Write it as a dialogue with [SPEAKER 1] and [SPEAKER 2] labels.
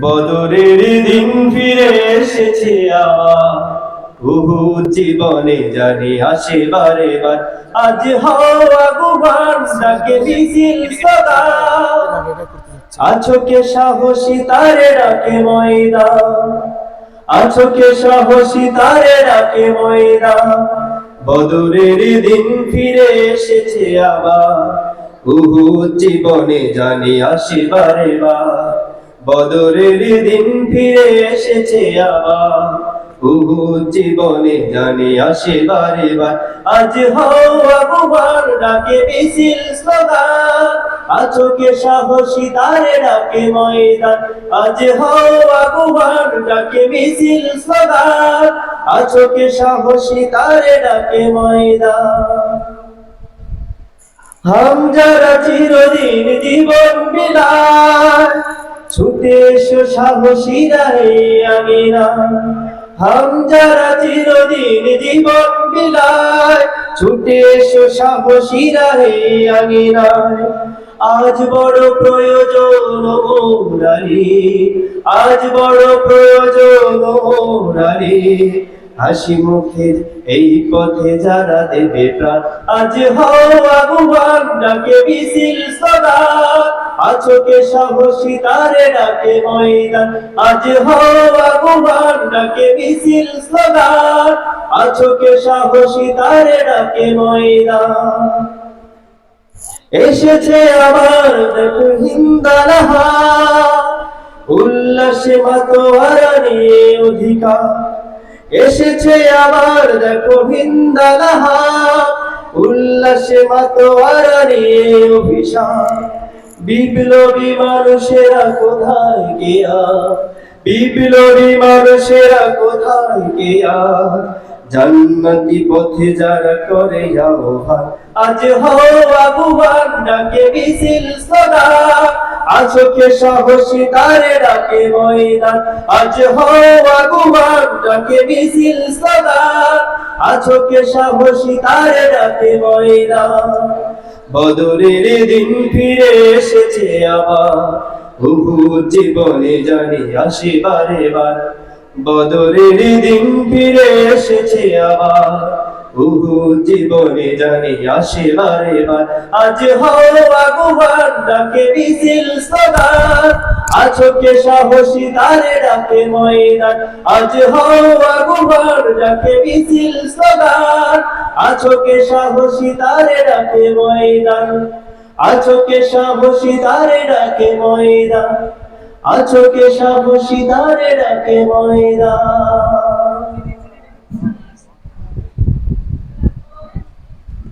[SPEAKER 1] বদরের দিন ফিরে এসেছে আবার। বহু জীবনে জানি আসে বারে বার। আজ হওয়া গুবার ডাকে মিছিল সদা। আছো কে সাহসী তারে ডাকে ময়দান। আছো কে সাহসী তারে ডাকে ময়দান। বদরের দিন ফিরে এসেছে আবার। বহু জীবনে জানি আসে বারে বার। বদরের দিন ফিরে এসেছে আবার। জীবনে জানি আসে বারে বার। আজ হওয়া গুবার ডাকে মিছিল স্লোগান। সাহসী তারে ডাকে ময়দান। আজ হওয়া গুবার ডাকে মিছিল স্লোগান। সাহসী তারে ডাকে ময়দান। হাম যারা চিরদিন জীবন বিলায় ছুটে এসো সাহসীরা হে আমিরা। হাম যারা চিরদিন জীবন বিলায়, ছুটে এসো সাহসীরা হে আমিরায় আজ বড় প্রয়োজন ওরারে আজ বড় প্রয়োজন ওরারে হাসি মুখের এই পথে যারা দেবে প্রাণ, আজ হওয়া গুহান ডাকে মিছিল সদা। আছো কে সাহসী তারে ডাকে ময়দান। আজ হওয়া গুহান ডাকে মিছিল সদা আছো কে সাহসী তারে ডাকে ময়দান। এসেছে আবার দেখো হিন্দালাহা উল্লাসে মাতোয়ারা নিয়ে অধিকার। এসেছে আবার দেখো হিন্দালাহা উল্লাসে মাতোয়ারা নিয়ে অভিশাপ। বিপ্লবী মানুষেরা কোথায় গিয়া? বিপ্লবী মানুষেরা কোথায় গিয়া? জান্নাতি পথে যারা করে আহ্বান, আজ হওয়া গুহান ডাকে মিছিল সদা। আছো কে সাহসী তারে ডাকে ময়দান। আজ হওয়া গুহান ডাকে মিছিল সদা। আছো কে সাহসী তারে ডাকে ময়দান। বদরের দিন ফিরে এসেছে আবার। হুহু জীবনে জানি আসি বারে বার বদরের দিন ফিরে এসেছে আবার। বহু জীবনে জানি আসে বারে বার আজ হওয়া গুহার ডাকে মিছিল সদা আছো কে সাহসী তারে ডাকে ময়দান। আজ হওয়া গুহার ডাকে মিছিল সদা আছো কে সাহসী তারে ডাকে ময়দান। আছো কে সাহসী তারে ডাকে ময়দান। আছো কে সাহসী তারে ডাকে ময়দান।